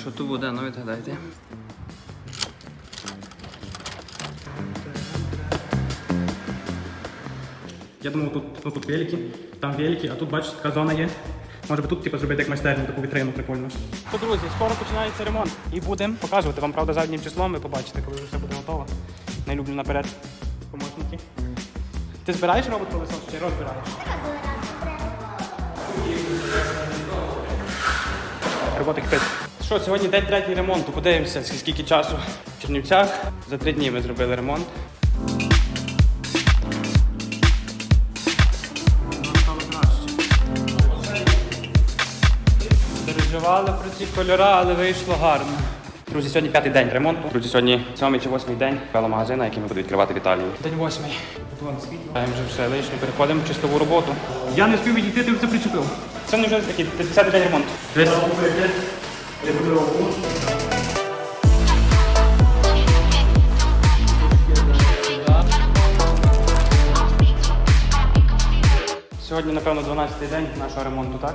Що тут буде, ну відгадайте. Я думав, тут, ну, тут велики, там велики, а тут, бачиш, така зона є. Може би тут типу, зробити як майстерню, таку вітрину прикольну. То, друзі, скоро починається ремонт і будемо показувати вам, правда, заднім числом, ви побачите, коли вже все буде готово. Не люблю наперед помощники. Ти збираєш робот пилосос чи розбираєш? Роботи кипить. Що, сьогодні день третій ремонту. Подивимося, скільки часу в Чернівцях. За три дні ми зробили ремонт. Переживали про ці кольори, але вийшло гарно. Друзі, сьогодні п'ятий день ремонту. Друзі, сьогодні сьомий чи восьмий день веломагазина, який ми будемо відкривати в Італії. День восьмий. Тут вам світло. Вже все лишнє. Переходимо в чистову роботу. Я не спів відійти, ти все причепив. Це не вже такий 50 день ремонту. Десь. Сьогодні, напевно, 12-й день нашого ремонту, так?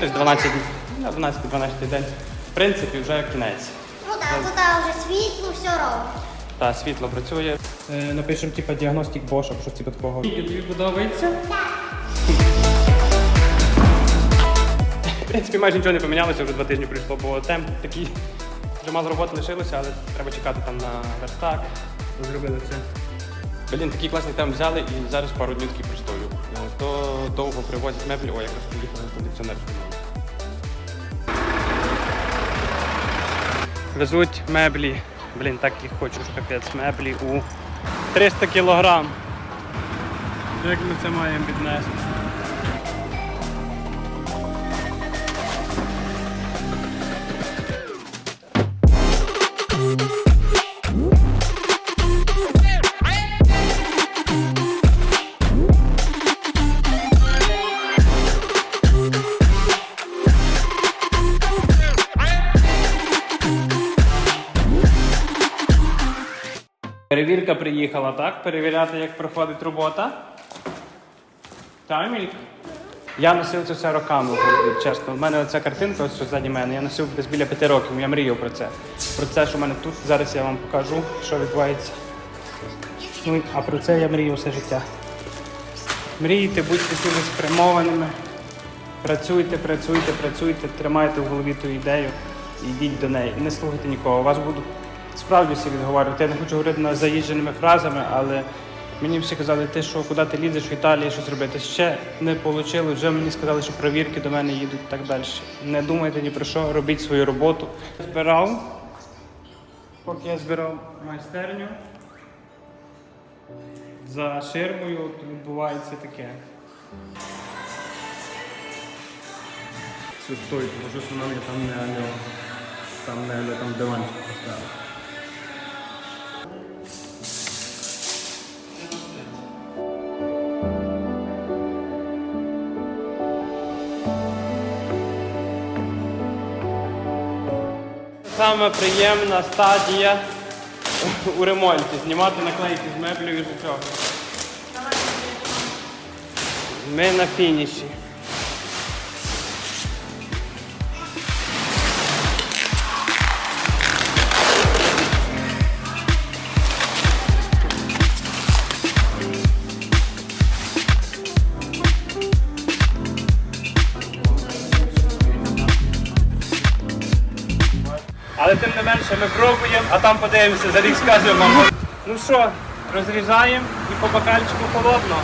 Десь 12 днів. Ну, 12-12 день. В принципі, вже кінець. Ну так, тут вже світло, все робить. Та світло працює. Е, напишемо, типу, діагностик Bosch щось типу такого. Тобі подобається? В принципі, майже нічого не помінялося, вже два тижні пройшло, бо темп такий. Вже мало роботи лишилося, але треба чекати там на верстак. Зробили це. Блін, такий класний темп взяли і зараз пару днів такий простою. Е, То довго привозять меблі, о, якраз поїхали кондиціонер. Везуть меблі. Блін, так їх хочу, ж капець, меблі у 300 кілограм. Як ми це маємо віднести? Перевірка приїхала, так? Перевіряти, як проходить робота. Таймінг. Я носив це все роками, чесно. У мене оця картинка, ось ззаді мене, я носив десь біля п'яти років, я мріяв про це. Про це, що в мене тут. Зараз я вам покажу, що відбувається. Ну, а про це я мрію все життя. Мрійте, будьте цілеспрямованими. Працюйте, працюйте, працюйте, тримайте в голові ту ідею і йдіть до неї. І не слухайте нікого. У Вас будуть справді всі відговорювати. Я не хочу говорити на заїждженими фразами, але мені всі казали, ти що, куди ти лізеш в Італії, що зробити. Ще не вийшло, вже мені сказали, що провірки до мене їдуть так далі. Не думайте ні про що, робіть свою роботу. Збирав, поки я збирав майстерню. За ширмою відбувається таке. Все стоїть, може вона там не. Там не там диванчик поставив. Саме приємна стадія у ремонті. Знімати наклейки з меблів і з цього. Ми на фініші. Але тим не менше ми пробуємо, а там подивимося, за рік скажемо. Ну що, розрізаємо і по бокальчику холодно.